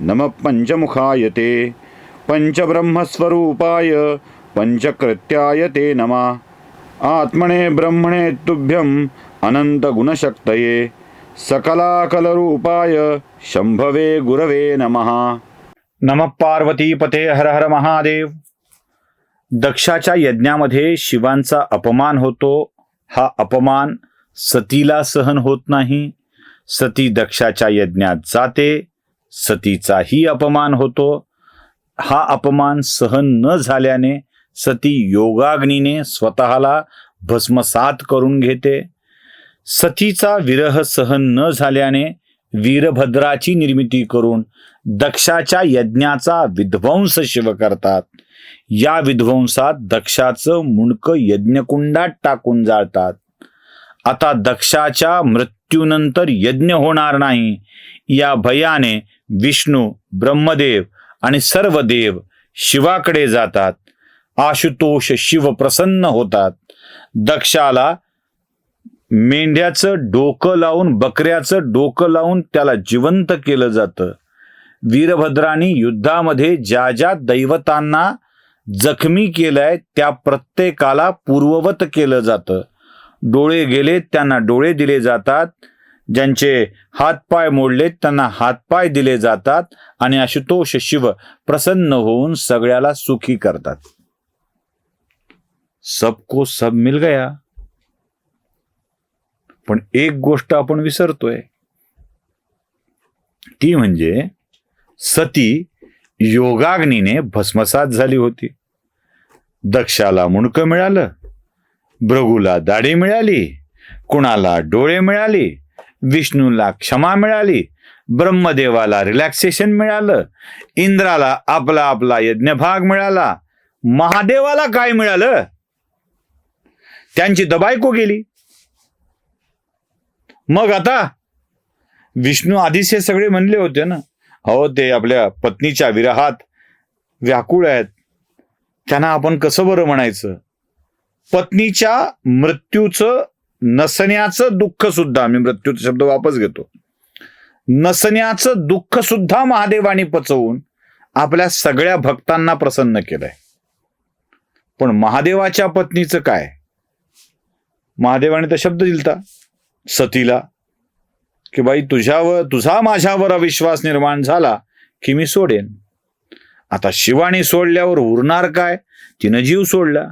नमः पंचमुखाय ते पंचब्रह्मस्वरूपाय पंचकृत्याय ते नमः। आत्मने ब्रह्मणे तुभ्यम् अनन्तगुणशक्तये सकलाकलरूपाय शंभवे गुरवे नमः। नम पार्वती पते हर हर महादेव। दक्षाच्या यज्ञामध्ये शिवांचा अपमान होतो हा अपमान सतीला सहन होत नाही सती दक्षाच्या यज्ञात जाते सतीचाही अपमान होतो. हा अपमान सहन न झाल्याने सती योगाग्नीने स्वतःला भस्मसात करून घेते. सतीचा विरह सहन न झाल्याने वीरभद्राची निर्मिती करून दक्षाच्या यज्ञाचा विध्वंस शिव करतात. या विध्वंसात दक्षाचं मुंडक यज्ञकुंडात टाकून जाळतात. आता दक्षाच्या मृत्यूनंतर यज्ञ होणार नाही. या भयाने विष्णू ब्रह्मदेव आणि सर्व देव शिवाकडे जातात. आशुतोष शिव प्रसन्न होतात. दक्षाला मेंढ्याचं डोकं लावून बकऱ्याचं डोकं लावून त्याला जिवंत केलं जातं. वीरभद्राने युद्धामध्ये ज्या ज्या दैवतांना जखमी केलंय त्या प्रत्येकाला पूर्ववत केलं जातं. डोळे गेले त्यांना डोळे दिले जातात. ज्यांचे हातपाय मोडले त्यांना हातपाय दिले जातात आणि आशुतोष शिव प्रसन्न होऊन सगळ्याला सुखी करतात. सबको सब मिल गया. पण एक गोष्ट आपण विसरतोय. ती म्हणजे सती योगाग्नीने भस्मसात झाली होती. दक्षाला मुंडकं मिळालं भृगूला दाढी मिळाली कुणाला डोळे मिळाली विष्णूला क्षमा मिळाली ब्रह्मदेवाला रिलॅक्सेशन मिळालं इंद्राला आपला आपला यज्ञभाग मिळाला महादेवाला काय मिळालं? त्यांची दबायको गेली. मग आता विष्णू आधीच हे सगळे म्हणले होते ना हो ते आपल्या पत्नीच्या विरहात व्याकुळ आहेत. त्यांना आपण कसं बरं म्हणायचं? पत्नीच्या मृत्यूचं नसण्याचं दुःख सुद्धा मी मृत्यूचा शब्द वापस घेतो. नसण्याचं दुःख सुद्धा महादेवाने पचवून आपल्या सगळ्या भक्तांना प्रसन्न केलंय. पण महादेवाच्या पत्नीचं काय? महादेवाने तर शब्द दिलता सतीला की बाई तुझ्यावर तुझा माझ्यावर अविश्वास निर्माण झाला की मी सोडेन. आता शिवानी सोडल्यावर उरणार काय? तिनं जीव सोडला.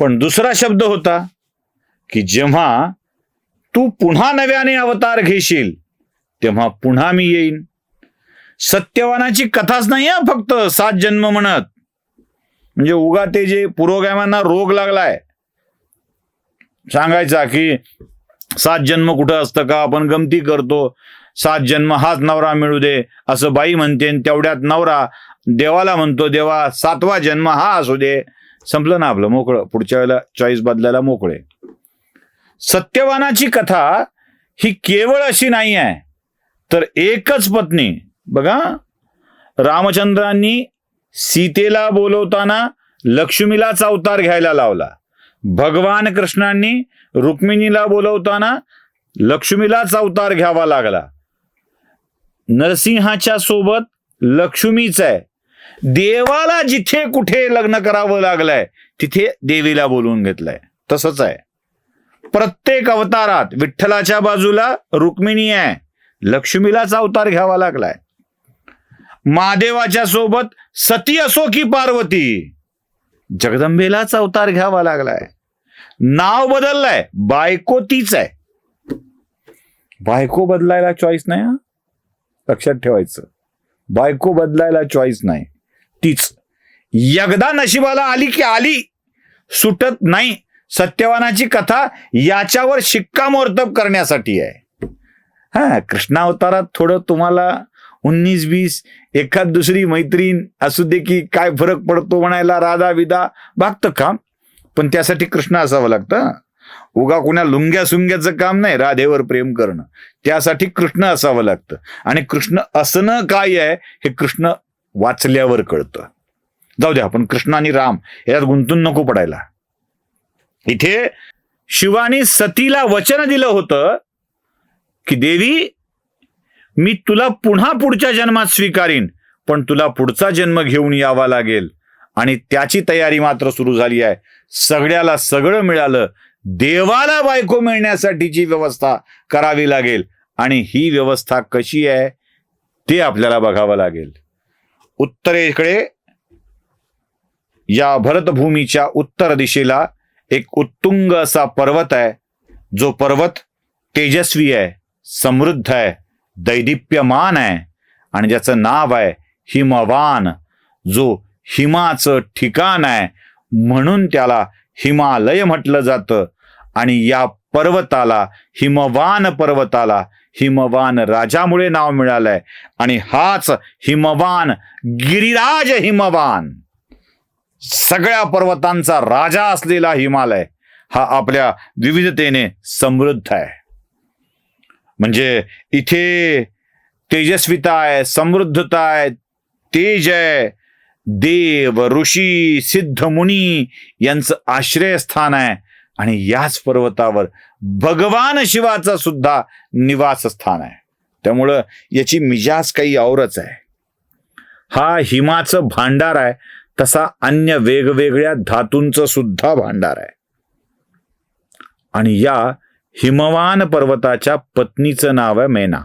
पण दुसरा शब्द होता की जेव्हा तू पुन्हा नव्याने अवतार घेशील तेव्हा पुन्हा मी येईन. सत्यवानाची कथाच नाही हा फक्त सात जन्म म्हणत. म्हणजे उगा ते जे पुरोगामांना रोग लागलाय. सांगायचा की सात जन्म कुठं असतं का? आपण गमती करतो. सात जन्म हाच नवरा मिळू दे असं बाई म्हणते तेवढ्यात नवरा देवाला म्हणतो देवा सातवा जन्म हा असू दे. संपलं ना आपलं मोकळं. पुढच्या वेळेला चॉईस बदलायला मोकळे. सत्यवानाची कथा ही केवळ अशी नाही आहे तर एकच पत्नी बघा रामचंद्रांनी सीतेला बोलवताना लक्ष्मीलाच अवतार घ्यायला लावला. भगवान कृष्णांनी रुक्मिणीला बोलवताना लक्ष्मीलाच अवतार घ्यावा लागला. नरसिंहाच्या सोबत लक्ष्मीच आहे. देवाला जिथे कुठे लग्न करावं लागलंय तिथे देवीला बोलवून घेतलंय. तसंच आहे. प्रत्येक अवतारात विठ्ठलाच्या बाजूला रुक्मिणी आहे. लक्ष्मीलाच अवतार घ्यावा लागलाय. महादेवाच्या सोबत सती असो की पार्वती जगदंबेलाच अवतार घ्यावा लागलाय. नाव बदललाय बायको तीच आहे. बायको बदलायला चॉईस नाही हा? लक्षात ठेवायचं. बायको बदलायला चॉईस नाही. तीच. एकदा नशिबाला आली की आली सुटत नाही. सत्यवानाची कथा याच्यावर शिक्कामोर्तब करण्यासाठी आहे. हा कृष्णावतारात थोडं तुम्हाला उन्नीस बीस एखाद दुसरी मैत्रीण असू दे की काय फरक पडतो म्हणायला राधा विदा भागतं काम. पण त्यासाठी कृष्ण असावं लागतं उगा कुणा लुंग्या सुंग्याचं काम नाही राधेवर प्रेम करणं. त्यासाठी कृष्ण असावं लागतं. आणि कृष्ण असणं काय आहे हे कृष्ण वाचल्यावर कळतं. जाऊ द्या आपण कृष्ण आणि राम यात गुंतून नको पडायला. इथे शिवानी सतीला वचन दिलं होतं की देवी मी तुला पुन्हा पुढच्या जन्मात स्वीकारीन पण तुला पुढचा जन्म घेऊन यावा लागेल आणि त्याची तयारी मात्र सुरू झाली आहे. सगळ्याला सगळं मिळालं. देवाला बायको मिळण्यासाठीची व्यवस्था करावी लागेल आणि ही व्यवस्था कशी आहे ते आपल्याला बघावं लागेल. उत्तरेकडे या भरतभूमीच्या उत्तर दिशेला एक उत्तुंग असा पर्वत आहे जो पर्वत तेजस्वी आहे समृद्ध आहे दैदिप्यमान आहे आणि ज्याचं नाव आहे हिमवान जो हिमाचं ठिकाण आहे म्हणून त्याला हिमालय म्हटलं जातं आणि या पर्वताला हिमवान पर्वताला हिमवान राजामुळे नाव मिळालंय आणि हाच हिमवान गिरिराज हिमवान. सगळ्या पर्वतांचा राजा असलेला हिमालय हा आपल्या विविधतेने समृद्ध आहे. म्हणजे इथे तेजस्विता आहे समृद्धता आहे तेज आहे. देव ऋषी सिद्ध मुनी यांचं आश्रयस्थान आहे. आणि याच पर्वतावर भगवान शिवाचा सुद्धा निवासस्थान आहे. त्यामुळं याची मिजाज काही औरच आहे. हा हिमाचं भांडार आहे. तसा अन्य वेगवेगळ्या धातूंचं सुद्धा भांडार आहे. आणि या हिमवान पर्वताच्या पत्नीचं नाव आहे मेना.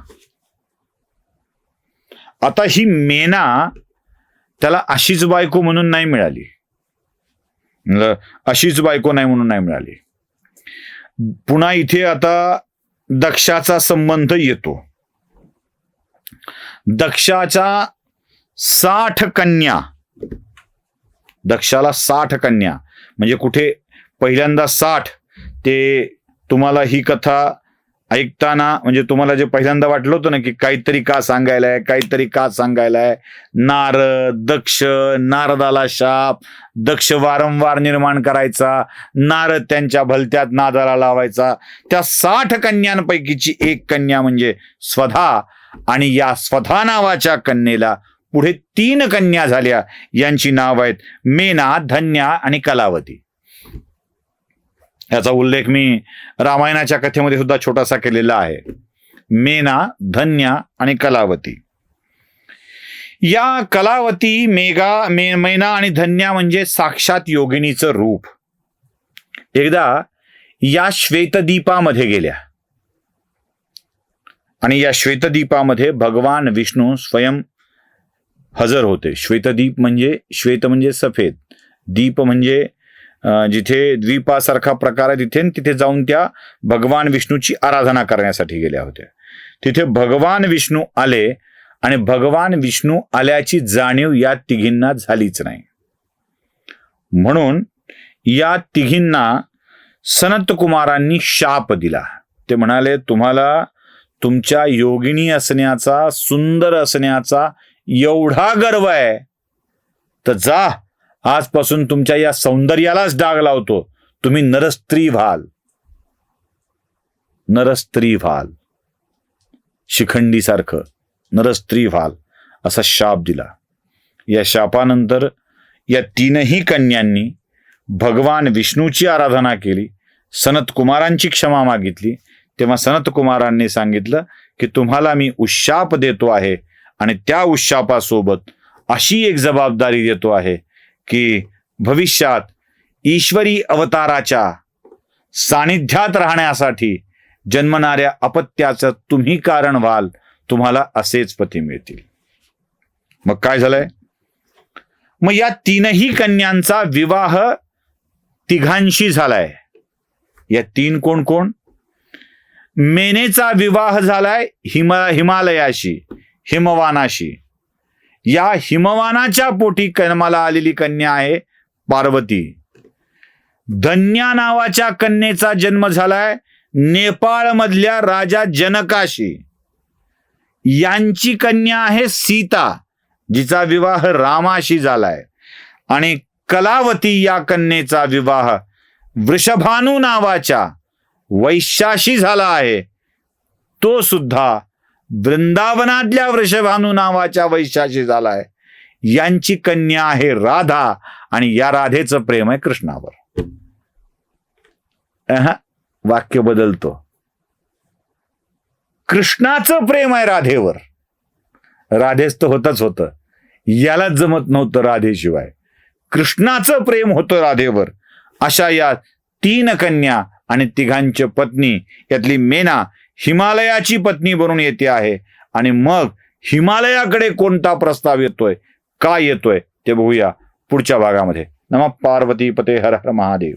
आता ही मेना त्याला अशीच बायको म्हणून नाही मिळाली. अशीच बायको नाही म्हणून नाही मिळाली. पुन्हा इथे आता दक्षाचा संबंध येतो. दक्षाच्या साठ कन्या दक्षाला साठ कन्या. म्हणजे कुठे पहिल्यांदा साठ ते तुम्हाला ही कथा ऐकताना म्हणजे तुम्हाला जे पहिल्यांदा वाटलं होतं ना की काहीतरी का सांगायला आहे काहीतरी का सांगायला आहे नारद दक्ष नारदाला शाप दक्ष वारंवार निर्माण करायचा नारद त्यांच्या भलत्यात नादाला लावायचा. त्या साठ कन्यांपैकीची एक कन्या म्हणजे स्वधा. आणि या स्वधा नावाच्या कन्येला पुढे तीन कन्या झाल्या. यांची नाव आहेत मेना धन्या आणि कलावती. याचा उल्लेख मी रामायणाच्या कथेमध्ये सुद्धा छोटासा केलेला आहे. मेना धन्या आणि कलावती. या कलावती मेघा मे मैना आणि धन्या म्हणजे साक्षात योगिनीचं रूप. एकदा या श्वेतदीपामध्ये गेल्या. आणि या श्वेतदीपामध्ये भगवान विष्णू स्वयं हजर होते. श्वेतदीप म्हणजे श्वेत म्हणजे सफेद. दीप म्हणजे जिथे द्वीपासारखा प्रकार आहे तिथे तिथे जाऊन त्या भगवान विष्णूची आराधना करण्यासाठी गेल्या होत्या. तिथे भगवान विष्णू आले आणि भगवान विष्णू आल्याची जाणीव या तिघींना झालीच नाही. म्हणून या तिघींना सनतकुमारांनी शाप दिला. ते म्हणाले तुम्हाला तुमच्या योगिनी असण्याचा सुंदर असण्याचा एवढा गर्व आहे. तर जा आजपासून तुमच्या या सौंदर्यालाच डाग लावतो. तुम्ही नरस्त्री व्हाल. नरस्त्री व्हाल. शिखंडीसारखं नरस्त्री व्हाल असा शाप दिला. या शापानंतर या तीनही कन्यांनी भगवान विष्णूची आराधना केली सनत कुमारांची क्षमा मागितली. तेव्हा सनत कुमारांनी सांगितलं की तुम्हाला मी उशाप देतो आहे. आणि त्या उशापासोबत अशी एक जबाबदारी देतो आहे की भविष्यात ईश्वरी अवताराच्या सानिध्यात राहण्यासाठी जन्मणाऱ्या अपत्याचं तुम्ही कारण व्हाल तुम्हाला असेच पती मिळतील. मग काय झालंय? मग या तीनही कन्यांचा विवाह तिघांशी झालाय. या तीन कोण कोण? मेनेचा विवाह झालाय हिम हिमालयाशी. हिमवानाशी. या हिमवानाच्या पोटी कन्माला आलेली कन्या आहे पार्वती. धन्या नावाच्या कन्येचा जन्म झालाय नेपाळमधल्या राजा जनकाशी. यांची कन्या आहे सीता जिचा विवाह रामाशी झालाय. आणि कलावती या कन्येचा विवाह वृषभानू नावाच्या वैश्याशी झाला आहे. तो सुद्धा वृंदावनातल्या वृषभानू नावाच्या वैशाशी झालाय. यांची कन्या आहे राधा आणि या राधेचं प्रेम आहे कृष्णावर. वाक्य बदलतो. कृष्णाचं प्रेम आहे राधेवर. राधेच तर होतच होतं. यालाच जमत नव्हतं राधेशिवाय. कृष्णाचं प्रेम होतं राधेवर. अशा या तीन कन्या आणि तिघांची पत्नी यातली मेना हिमालयाची पत्नी बनून येते आहे. आणि मग हिमालयाकडे कोणता प्रस्ताव येतोय? काय येतोय? ते बघूया पुढच्या भागामध्ये. नमा पार्वती पते हर हर महादेव.